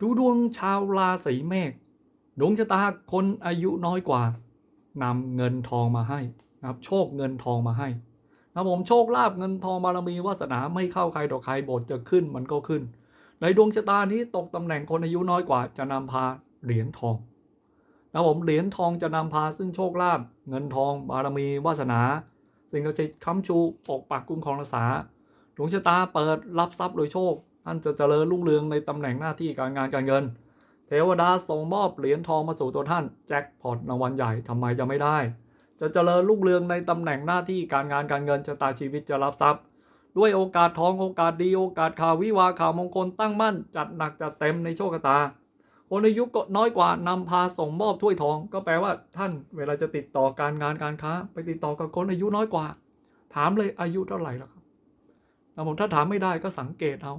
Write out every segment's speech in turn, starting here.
ดูดวงชาวราศีเมษดวงชะตาคนอายุน้อยกว่านำเงินทองมาให้นะครับโชคเงินทองมาให้นะครับผมโชคลาภเงินทองบารมีวาสนาไม่เข้าใครต่อใครบทจะขึ้นมันก็ขึ้น ในดวงชะตานี้ตกตำแหน่งคนอายุน้อยกว่าจะนำพาเหรียญทองนะครับผมเหรียญทองจะนำพาซึ่งโชคลาภเงินทองบารมีวาสนา สิ่งศักดิ์สิทธิ์ค้ำชูปกปักคุ้มครองรักษาดวงชะตาเปิดรับทรัพย์โดยโชค ท่านจะเจริญรุ่งเรืองในตำแหน่งหน้าที่การงานการเงิน เทวดาส่งมอบเหรียญทองมาสู่ตัวท่าน แจ็คพอตรางวัลใหญ่ทำไมจะไม่ได้ จะเจริญรุ่งเรืองในตำแหน่งหน้าที่การงานการเงินชะตาชีวิตจะรับทรัพย์ ด้วยโอกาสทองโอกาสดีโอกาสข่าววิวาข่าวมงคลตั้งมั่น จัดหนักจัดเต็มในโชคชะตาคนอายุก็น้อยกว่านำพาส่งมอบถ้วยทอง ก็แปลว่าท่านเวลาจะติดต่อการงานการค้า ไปติดต่อกับคนอายุน้อยกว่า ถามเลยอายุเท่าไหร่แล้วครับผมถ้าถามไม่ได้ก็สังเกตเอา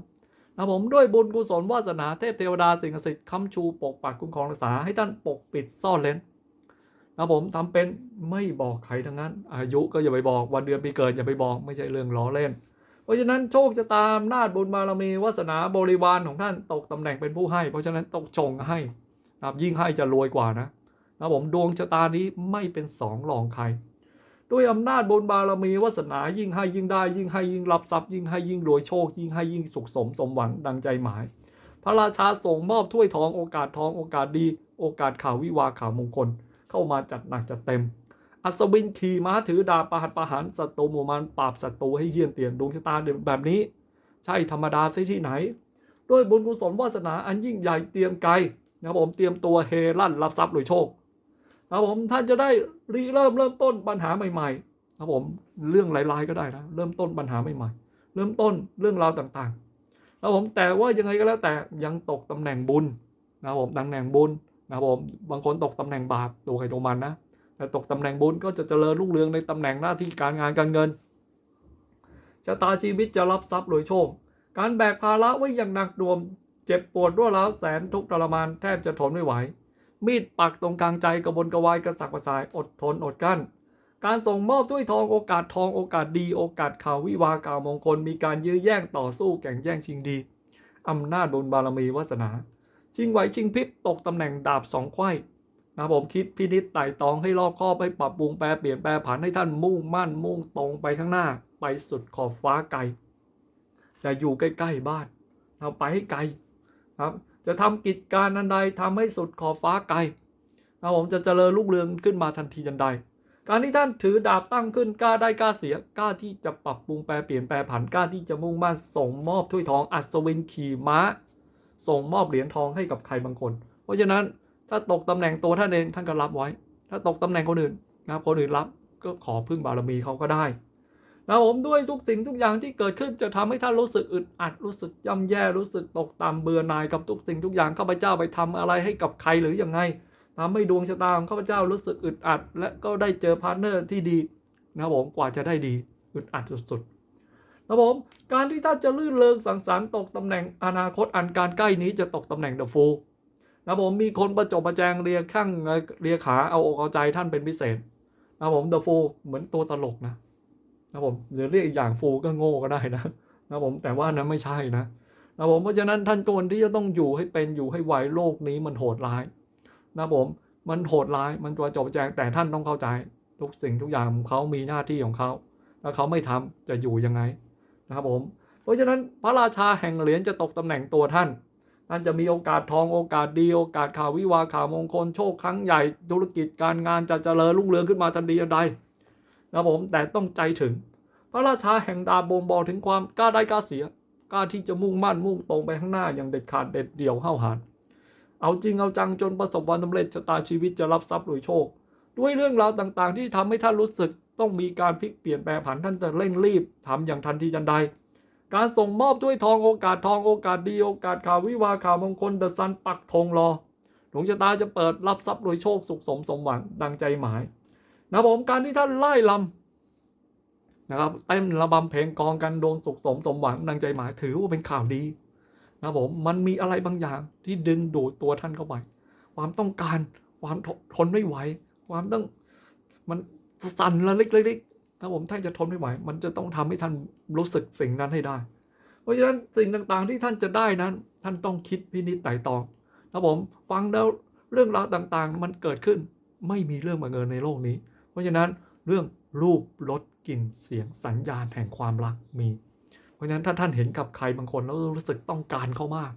นะผมด้วยบุญกุศลวาสนาเทพเทวดาสิ่งศักดิ์สิทธิ์ค้ำชูปกปักคุ้มครองรักษาให้ท่านปกปิดซ่อนเลนนะผมทำเป็นไม่บอกใครทั้งนั้น อายุก็อย่าไปบอกวันเดือนปีเกิดอย่าไปบอกไม่ใช่เรื่องล้อเล่น เพราะฉะนั้นโชคจะตามนาจบุญบารมีวาสนาบริวารของท่านตกตำแหน่งเป็นผู้ให้ เพราะฉะนั้นตกชงให้นะยิ่งให้จะรวยกว่านะนะผมดวงชะตานี้ไม่เป็นสองรองใคร ด้วยอำนาจบุญบารมีวาสนายิ่งให้ยิ่งได้ ยิ่งให้ยิ่งรับทรัพย์ยิ่งให้ยิ่งรวยโชค ยิ่งให้ยิ่งสุขสมสมหวังดังใจหมาย พระราชาส่งมอบถ้วยทองโอกาสทองโอกาสดี โอกาสข่าววิวาข่าวมงคล เข้ามาจัดหนักจัดเต็ม อัศวินขี่ม้าถือดาบประหัตประหารศัตรูหมู่มารปราบศัตรูให้เยี่ยนเตียนดวงชะตาแบบนี้ ใช่ธรรมดาซิที่ไหน ด้วยบุญกุศลวาสนาอันยิ่งใหญ่เตรียมไกลนะครับผมเตรียมตัวเฮลั่นรับทรัพย์รวยโชค ครับผมท่านจะได้ริเริ่มเริ่มต้นปัญหาใหม่ๆนะครับผมเรื่องหลายๆก็ได้นะเริ่มต้นปัญหาใหม่ๆ เริ่มต้นเรื่องราวต่างๆนะครับผมแต่ว่ายังไงก็แล้วแต่ยังตกตำแหน่งบุญนะครับผมตำแหน่งบุญนะครับผมบางคนตกตำแหน่งบาปตัวใครตัวมันนะแต่ตกตำแหน่งบุญก็จะเจริญรุ่งเรืองในตำแหน่งหน้าที่การงานการเงินชะตาชีวิตจะรับทรัพย์โดยโชค การแบกภาระไว้อย่างหนักดวมเจ็บปวดรวดร้าวแสนทุกข์ทรมานแทบจะทนไม่ไหว มีดปักตรงกลางใจกระบนกระวายกระสักกระส่ายอดทนอดกั้น การส่งมอบถ้วยทองโอกาสทองโอกาสดี โอกาสข่าววิวาห์ข่าวมงคล มีการยื้อแย่งต่อสู้แข่งแย่งชิงดีอำนาจบุญบารมีวาสนา ชิงไหวชิงพริบตกตำแหน่งดาบสองไข้นะผมคิดพินิจไต่ตองให้รอบคอบให้ปรับปรุงแปลเปลี่ยนแปลผันให้ท่านมุ่งมั่นมุ่งตรงไปข้างหน้า ไปสุดขอบฟ้าไกลจะอยู่ใกล้ๆบ้านเราไปให้ไกลครับ จะทำกิจการอันใดทำให้สุดขอบฟ้าไกลนะผมจะเจริญรุ่งเรืองขึ้นมาทันทีทันใด การที่ท่านถือดาบตั้งขึ้นกล้าได้กล้าเสียกล้าที่จะปรับปรุงแปลเปลี่ยนแปลผันกล้าที่จะมุ่งมั่นส่งมอบถ้วยทองอัศวินขี่ม้า ส่งมอบเหรียญทองให้กับใครบางคน เพราะฉะนั้นถ้าตกตำแหน่งตัวท่านเองท่านก็รับไว้ ถ้าตกตำแหน่งคนอื่นนะครับคนอื่นรับก็ขอพึ่งบารมีเขาก็ได้ นะผมด้วยทุกสิ่งทุกอย่างที่เกิดขึ้นจะทำให้ท่านรู้สึกอึดอัดรู้สึกย่ำแย่รู้สึกตกต่ำเบื่อหน่ายกับทุกสิ่งทุกอย่างข้าพเจ้าไปทำอะไรให้กับใครหรือยังไงทำให้ดวงชะตาของข้าพเจ้ารู้สึกอึดอัด และก็ได้เจอพาร์ทเนอร์ที่ดีนะครับผมกว่าจะได้ดีอึดอัดสุดๆนะครับผมการที่ท่านจะลื่นเลงสังสรรค์ตกตำแหน่งอนาคตอันการใกล้นี้จะตกตำแหน่งเดอะฟูลนะผมมีคนประจบประแจงเรียข้างเรียขาเอาอกเอาใจท่านเป็นพิเศษนะผมเดอะฟูเหมือนตัวตลกนะ นะผมหรือเรียกอีกอย่างฟูก็โง่ก็ได้นะนะผมแต่ว่านั้นไม่ใช่นะนะผมเพราะฉะนั้นท่านควรที่จะต้องอยู่ให้เป็นอยู่ให้ไหวโลกนี้มันโหดร้ายนะผมมันโหดร้ายมันตัวจบแจงแต่ท่านต้องเข้าใจ ทุกสิ่งทุกอย่างเขามีหน้าที่ของเขาแล้วเขาไม่ทำจะอยู่ยังไงนะครับผม เพราะฉะนั้นพระราชาแห่งเหรียญจะตกตำแหน่งตัวท่านท่านจะมีโอกาสทองโอกาสดีโอกาสข่าววิวาข่าวมงคลโชคครั้งใหญ่ธุรกิจการงานจะเจริญรุ่งเรืองขึ้นมาทันทีทันใด นะผมแต่ต้องใจถึง พระราชาแห่งดาบงบอกถึงความกล้าได้กล้าเสียกล้าที่จะมุ่งมั่นมุ่งตรงไปข้างหน้าอย่างเด็ดขาดเด็ดเดี่ยวห้าวหาญเอาจริงเอาจังจนประสบความสำเร็จชะตาชีวิตจะรับทรัพย์โดยโชค ด้วยเรื่องราวต่างๆ ที่ทำให้ท่านรู้สึกต้องมีการพลิกเปลี่ยนแปลงผันท่านจะเร่งรีบทำอย่างทันทีทันใด การส่งมอบถ้วยทองโอกาสทองโอกาสดีโอกาสข่าววิวาข่าวมงคลเดอะซันปักธงรอดวงชะตาจะเปิดรับทรัพย์โดยโชคสุขสมสมหวังดังใจหมาย นะผมการที่ท่านไล่ลำนะครับเต้นระบำเพลงกองกันดวงสุขสมสมหวังดังใจหมายถือว่าเป็นข่าวดีนะผมมันมีอะไรบางอย่างที่ดึงดูดตัวท่านเข้าไป ความต้องการความทนไม่ไหวความต้องมันสั่นระลิกระลิกถ้าผมท่านจะทนไม่ไหว มันจะต้องทำให้ท่านรู้สึกสิ่งนั้นให้ได้ เพราะฉะนั้นสิ่งต่างๆที่ท่านจะได้นั้น ท่านต้องคิดพินิจไต่ตองนะผมฟังแล้วเรื่องราวต่างๆ มันเกิดขึ้นไม่มีเรื่องบังเอิญในโลกนี้ เพราะฉะนั้นเรื่องรูปรสกลิ่นเสียงสัญญาณแห่งความรักมี เพราะฉะนั้นถ้าท่านเห็นกับใครบางคนแล้วรู้สึกต้องการเขามาก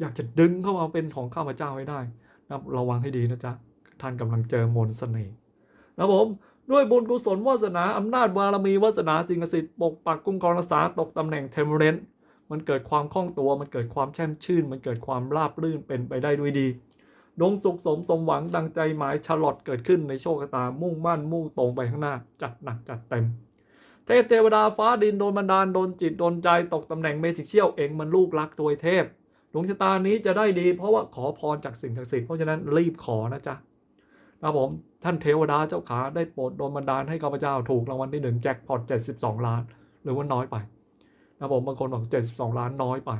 อยากจะดึงเข้ามาเป็นของข้าพเจ้าให้ได้นะระวังให้ดีนะจ๊ะท่านกำลังเจอมนต์เสน่ห์นะผมด้วยบุญกุศลวาสนาอำนาจบารมีวาสนาสิ่งศักดิ์สิทธิ์ปกปักคุ้มครงรักษาตกตำแหน่งเทมเรนมันเกิดความคล่องตัวมันเกิดความแช่มชื่น มันเกิดความราบรื่นเป็นไปได้ด้วยดี ดวงสุขสมสมหวังดังใจหมายฉลอดเกิดขึ้นในโชคชะตามุ่งมั่นมุ่งตรงไปข้างหน้า จัดหนักจัดเต็ม เทพเทวดาฟ้าดินโดนบันดาลโดนจิตโดนใจตกตำแหน่งเมจิกเชี่ยวเองมันลูกรักตัวเทพดวงชะตานี้จะได้ดี เพราะว่าขอพรจากสิ่งศักดิ์สิทธิ์เพราะฉะนั้นรีบขอนะจ๊ะนะผมท่านเทวดาเจ้าขาได้โปรดโดนบันดาลให้ข้าพเจ้าถูกรางวัลที่หนึ่งแจ็คพอต72 ล้าน หรือว่าน้อยไปนะผมบางคนบอก72 ล้านน้อยไป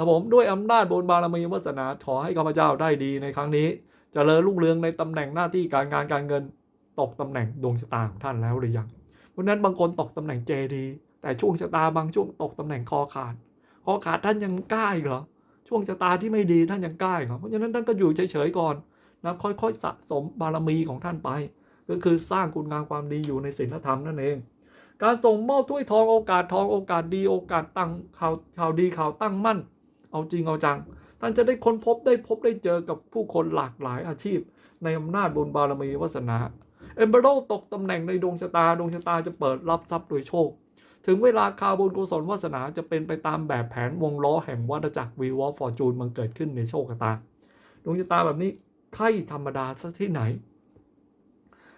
นะผมด้วยอำนาจบุญบารมีวาสนาขอให้ข้าพเจ้าได้ดีในครั้งนี้จเจริญรุ่งเรืองในตำแหน่งหน้าที่การงานการเงินตกตำแหน่งดวงชะตาของท่านแล้วหรือยังเพราะนั้นบางคนตกตำแหน่งเจดีแต่ช่วงชะตาบางช่วงตกตำแหน่งคอขาดคอขาดท่านยังกล้าอีกเหรอช่วงชะตาที่ไม่ดีท่านยังกล้าอีกเหรอเพราะฉะนั้นท่านก็อยู่เฉยๆก่อนนะค่อยๆสะสมบารมีของท่านไป ก็คือสร้างคุณงามความดีอยู่ในศีลธรรมนั่นเอง การส่งมอบถ้วยทองโอกาสทองโอกาสดีโอกาสตั้งข่าวข่าวดีข่าวตั้งมั่น เอาจริงเอาจัง ท่านจะได้ค้นพบได้พบได้เจอกับผู้คนหลากหลายอาชีพ ในอำนาจบุญบารมีวาสนาเอมเบโรตกตำแหน่งในดวงชะตา ดวงชะตาจะเปิดรับทรัพย์โดยโชค ถึงเวลาคาบุญกุศลวาสนาจะเป็นไปตามแบบแผนวงล้อแห่งวัฏจักรวีวอฟอร์จูนมันเกิดขึ้นในโชคชะตา ดวงชะตาแบบนี้ใช่ธรรมดาซะที่ไหน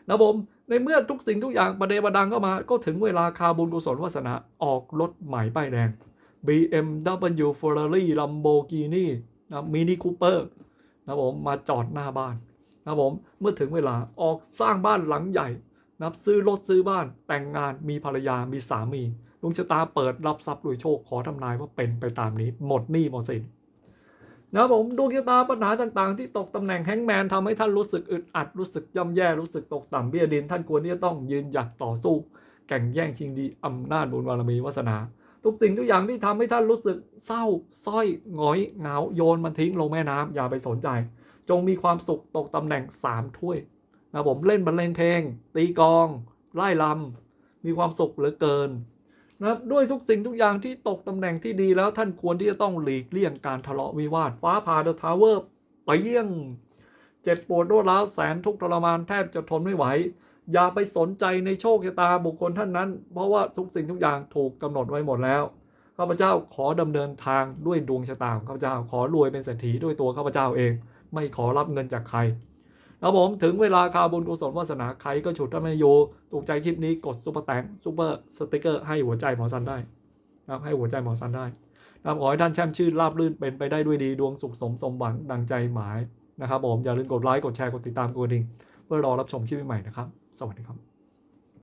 นะผมในเมื่อทุกสิ่งทุกอย่างประเดประดังเข้ามา ก็ถึงเวลาคาบุญกุศลวาสนาออกรถใหม่ป้ายแดง BMW Ferrari Lamborghini นะมินิคูเปอร์นะผมมาจอดหน้าบ้านนะผมเมื่อถึงเวลาออกสร้างบ้านหลังใหญ่นะซื้อรถซื้อบ้านแต่งงานมีภรรยามีสามีดวงชะตาเปิดรับทรัพย์รวยโชคขอทำนายว่าเป็นไปตามนี้ หมดหนี้หมดสินนะผมดวงชะตาปัญหาต่างๆ ที่ตกตำแหน่งแฮงแมนทำให้ท่านรู้สึกอึดอัดรู้สึกย่ำแย่รู้สึกตกต่ำเบี้ยดิน ท่านควรที่จะต้องยืนหยัดต่อสู้ แข่งแย่งชิงดีอำนาจบุญบารมีวาสนา ทุกสิ่งทุกอย่างที่ทำให้ท่านรู้สึกเศร้าส้อยหงอยเหงาโยนมันทิ้งลงแม่น้ำอย่าไปสนใจ จงมีความสุขตกตำแหน่ง 3 ถ้วยนะผมเล่นบรรเลงเพลง ตีกองไล่ลำมีความสุขเหลือเกินนะด้วยทุกสิ่งทุกอย่างที่ตกตำแหน่งที่ดีแล้วท่านควรที่จะต้องหลีกเลี่ยงการทะเลาะวิวาท ฟ้าผ่าเดอะทาวเวอร์ไปเยี่ยง เจ็บปวดรวดร้าวแสนทุกทรมานแทบจะทนไม่ไหว อย่าไปสนใจในโชคชะตาบุคคลท่านนั้น เพราะว่าทุกสิ่งทุกอย่างถูกกำหนดไว้หมดแล้วข้าพเจ้าขอดำเนินทางด้วยดวงชะตาของข้าพเจ้าขอรวยเป็นเศรษฐีด้วยตัวข้าพเจ้าเอง ไม่ขอรับเงินจากใครแล้วผมถึงเวลาคาบุญกุศลวาสนาใครก็ฉุดท่านไม่อยู่ถูกใจคลิปนี้กดซุปเปอร์แตงซุปเปอร์สติกเกอร์ให้หัวใจหมอซันได้นะครับให้หัวใจหมอซันได้นะครับขอให้ท่านแช่มชื่นราบรื่นเป็นไปได้ด้วยดีดวงสุขสมสมหวังดังใจหมายนะครับผมอย่าลืมกดไลค์กดแชร์กดติดตามกดกระดิ่ง เพื่อรอรับชมคลิปใหม่ๆนะครับ สวัสดีครับ